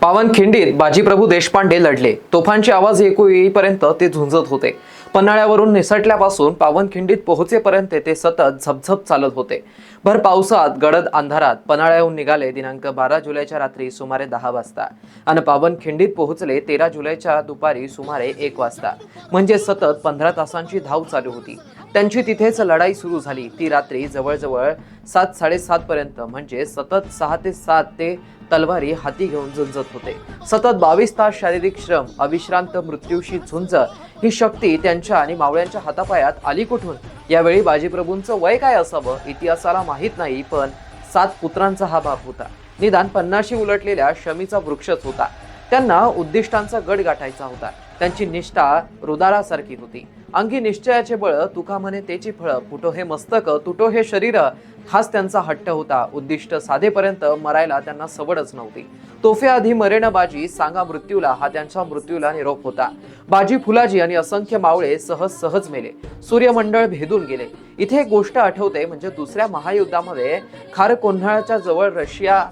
पावनखिंडीत बाजीप्रभू देशपांडे लढले. तोफांचे आवाज ऐकू येईपर्यंत ते झुंजत होते. पन्हाळ्यावरून निसटल्यापासून पावनखिंडीत पोहोचेपर्यंत ते सतत झपझप चालत होते. भर पावसात गडद अंधारात पन्हाळ्याहून निघाले दिनांक बारा जुलैच्या रात्री सुमारे दहा वाजता. आणि पावनखिंडीत पोहोचले तेरा जुलैच्या दुपारी सुमारे एक वाजता. म्हणजे सतत पंधरा तासांची धाव चालू होती. त्यांची तिथेच लढाई सुरू झाली. ती रात्री जवळजवळ सात साडेसात पर्यंत म्हणजे सतत सहा ते सात ते तलवारी हाती घेऊन झुंजत होते. सतत बावीस तास शारीरिक श्रम अविश्रांत मृत्यूशी झुंज ही शक्ती त्यांच्या आणि मावळ्यांच्या हातापायात आली कुठून? यावेळी बाजीप्रभूंचं वय काय असावं? इतिहासाला माहीत नाही पण सात पुत्रांचा हा बाप होता. निदान पन्नाशी उलटलेल्या शमीचा वृक्षच होता. त्यांना उद्दिष्टांचा गड गाठायचा होता. त्यांची निष्ठा रुदारासारखी होती. अंगी निश्चयाचे बळ तुका म्हणे तेची फळ फुटो हे मस्तक तुटो हे शरीर हाच त्यांचा हट्ट होता. उद्दिष्ट साधेपर्यंत मरायला त्यांना सवडच नव्हती. तोफे आधी बाजी सांगा मृत्यूला हा त्यांच्या मृत्यूला निरोप होता. बाजी फुलाजी आणि असंख्य मावळे सहज सहज मेले. सूर्यमंडळ भेदून गेले. इथे एक गोष्ट आठवते म्हणजे दुसऱ्या महायुद्धामध्ये खार कोन्हाळ्याच्या जवळ रशिया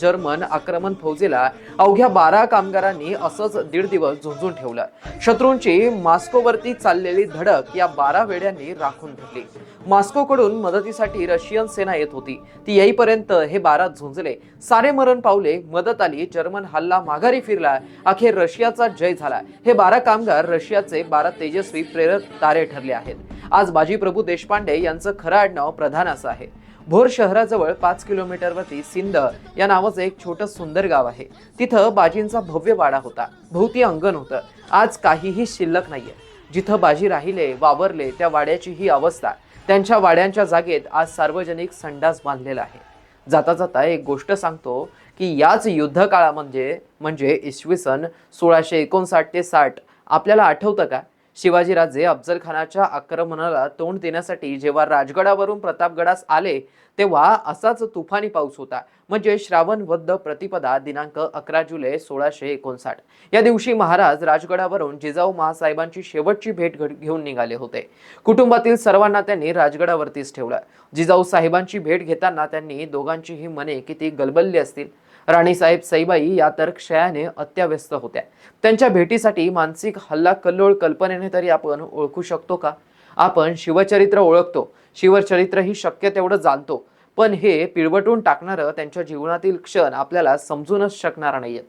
जर्मन आक्रमण फौजेला अवघ्या बारा कामगारांनी असंच दीड दिवस झुंजून ठेवलं. शत्रूंची मास्कोवरती चाललेली धडक या बारा वेड्यांनी राखून धरली. मास्कोकडून मदतीसाठी रशियन सेना येत होती. ती येईपर्यंत हे बारा झुंजले. सारे मरण पावले मदत आली जर्मन हल्ला माघारी फिरला अखेर रशियाचा जय झाला. हे बारा कामगार रशियाचे बारा तेजस्वी प्रेरक तारे ठरले आहेत. आज बाजीप्रभू देशपांडे यांचं खरं आडनाव प्रधान असं आहे. भोर शहराजवळ पाच किलोमीटरवरती सिंध या नावाचं एक छोटं सुंदर गाव आहे. तिथं बाजींचा भव्य वाडा होता. भोवती अंगण होतं. आज काहीही शिल्लक नाहीये. जिथं बाजी राहिले वावरले त्या वाड्याची ही अवस्था. त्यांच्या वाड्यांच्या जागेत आज सार्वजनिक संडास बांधलेला आहे. जाता जाता एक गोष्ट सांगतो की याच युद्ध काळामध्ये म्हणजे इसवी सन सोळाशे एकोणसाठ ते साठ आपल्याला आठवतं का? शिवाजीराजे अफजल खानाच्या आक्रमणाला तोंड देण्यासाठी जेव्हा राजगडावरून प्रतापगडास आले तेव्हा असाच तुफानी पाऊस होता. म्हणजे श्रावण वद्ध प्रतिपदा दिनांक अकरा जुलै सोळाशे एकोणसाठ. या दिवशी महाराज राजगडावरून जिजाऊ महासाहेबांची शेवटची भेट घेऊन निघाले होते. कुटुंबातील सर्वांना त्यांनी राजगडावरतीच ठेवलं. जिजाऊ साहेबांची भेट घेताना त्यांनी दोघांचीही मने किती गलबलली असतील? राणीसाहेब सईबाई या तर क्षयाने अत्याव्यस्त होत्या. त्यांच्या भेटीसाठी मानसिक हल्ला कल्लोळ कल्पनेने तरी आपण ओळखू शकतो का? आपण शिवचरित्र ओळखतो. शिवचरित्र ही शक्य तेवढं जाणतो. पण हे पिळवटून टाकणारं त्यांच्या जीवनातील क्षण आपल्याला समजूनच शकणार नाहीयेत.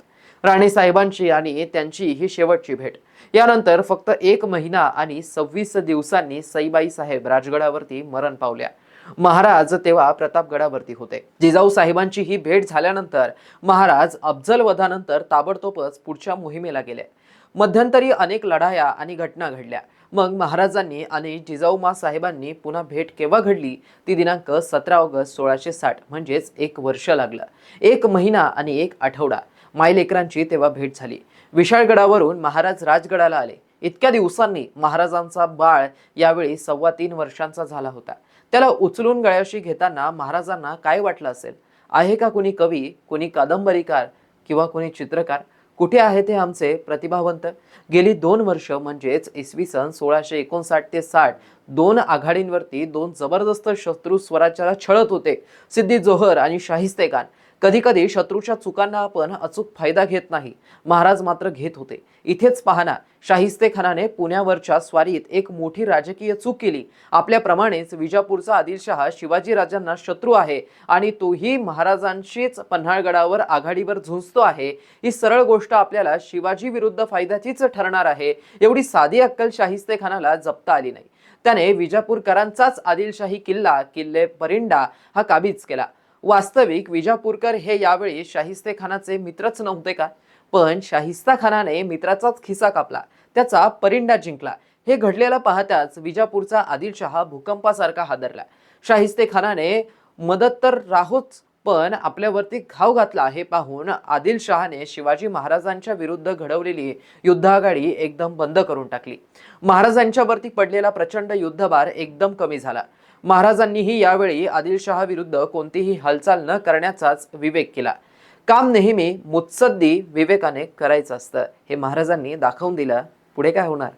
राणीसाहेबांची आणि त्यांची ही शेवटची भेट. यानंतर फक्त एक महिना आणि सव्वीस दिवसांनी सईबाई साहेब राजगडावरती मरण पावल्या. महाराज तेव्हा प्रतापगडावरती होते. जिजाऊ साहेबांची ही भेट झाल्यानंतर महाराज अफजल वधानंतर ताबडतोबच पुढच्या मोहिमेला गेले. मध्यंतरी अनेक लढाया आणि घटना घडल्या. मग महाराजांनी आणि जिजाऊमा साहेबांनी पुन्हा भेट केव्हा घडली? ती दिनांक सतरा ऑगस्ट सोळाशे साठ म्हणजेच एक वर्ष लागलं. एक महिना आणि एक आठवडा. मायलेकरांची तेव्हा भेट झाली. विशाळगडावरून महाराज राजगडाला आले. इतक्या दिवसांनी महाराजांचा बाळ यावेळी सव्वा तीन वर्षांचा झाला होता. त्याला उचलून गळ्याशी घेताना महाराजांना काय वाटलं असेल? आहे का कुणी कवी कुणी कादंबरीकार किंवा कुणी चित्रकार? कुठे आहे ते आमचे प्रतिभावंत? गेली दोन वर्ष म्हणजेच इसवी सन सोळाशे एकोणसाठ ते साठ दोन आघाडींवरती दोन जबरदस्त शत्रू स्वराज्याला छळत होते. सिद्धी जोहर आणि शाहिस्ते खान कधी कधी शत्रूच्या चुकांना आपण अचूक फायदा घेत नाही. महाराज मात्र घेत होते. इथेच पाहना शाहिस्ते खानाने पुण्यावरच्या स्वारीत एक मोठी राजकीय चूक केली. आपल्याप्रमाणेच विजापूरचा आदिलशहा शिवाजी राजांना शत्रू आहे आणि तोही महाराजांशीच पन्हाळगडावर आघाडीवर झुंजतो आहे. ही सरळ गोष्ट आपल्याला शिवाजी विरुद्ध फायद्याचीच ठरणार आहे. एवढी साधी अक्कल शाहिस्ते खानाला जपता आली नाही. त्याने विजापूरकरांचाच आदिलशाही किल्ला किल्ले परिंडा हा काबीज केला. वास्तविक विजापूरकर हे यावेळी शाहिस्ते खानाचे मित्रच नव्हते का? पण शाहिस्ता खानाने मित्राचाच खिसा कापला. त्याचा परिंडा जिंकला. हे घडलेलं पाहताच विजापूरचा आदिलशहा भूकंपासारखा हादरला. शाहिस्ते खानाने मदत तर राहोच पण आपल्यावरती घाव घातला हे पाहून आदिलशहाने शिवाजी महाराजांच्या विरुद्ध घडवलेली युद्धागाडी एकदम बंद करून टाकली. महाराजांच्यावरती पडलेला प्रचंड युद्धभार एकदम कमी झाला. महाराजांनीही यावेळी आदिलशहा विरुद्ध कोणतीही हालचाल न करण्याचाच विवेक केला. काम नेहमी मुत्सद्दी विवेकाने करायचं असतं हे महाराजांनी दाखवून दिलं. पुढे काय होणार?